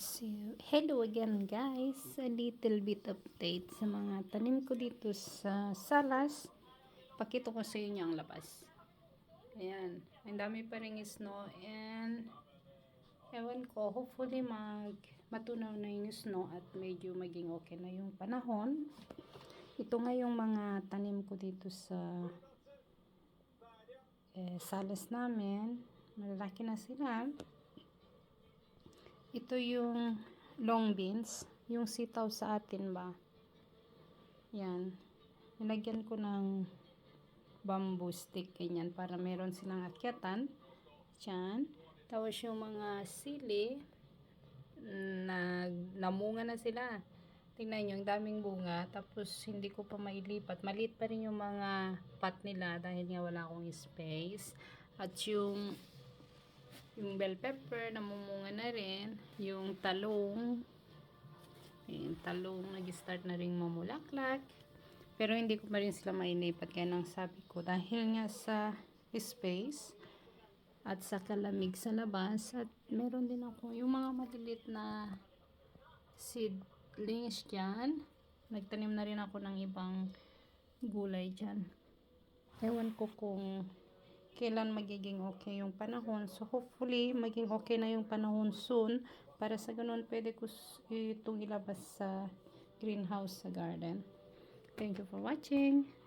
So, hello again guys. A little bit update sa mga tanim ko dito sa salas. Pakito ko sa inyo ang labas. Ayan. Ang dami pa rin snow and ewan ko, hopefully mag matunaw na yung snow at medyo maging okay na yung panahon. Ito nga yung mga tanim ko dito sa eh, salas namin. Malalaki na sila. Ito yung long beans. Yung sitaw sa atin ba. Yan. Nilagyan ko ng bamboo stick. Ganyan. Para meron silang akyatan. Diyan. Tapos yung mga sili. Nag, namunga na sila. Tingnan nyo, ang daming bunga. Tapos hindi ko pa mailipat. Maliit pa rin yung mga pot nila dahil nga wala akong space. At yung yung bell pepper, namumunga na rin. Yung talong, yung talong, nag-start na rin mamulaklak. Pero hindi ko pa rin sila mailipat. Kaya nang sabi ko, dahil nga sa space at sa kalamig sa labas, at meron din ako yung mga malilit na seedlings dyan. Nagtanim na rin ako ng ibang gulay dyan. Ewan ko kung kailan magiging okay yung panahon. So, hopefully, maging okay na yung panahon soon. Para sa ganun, pwede ko itong ilabas sa greenhouse sa garden. Thank you for watching.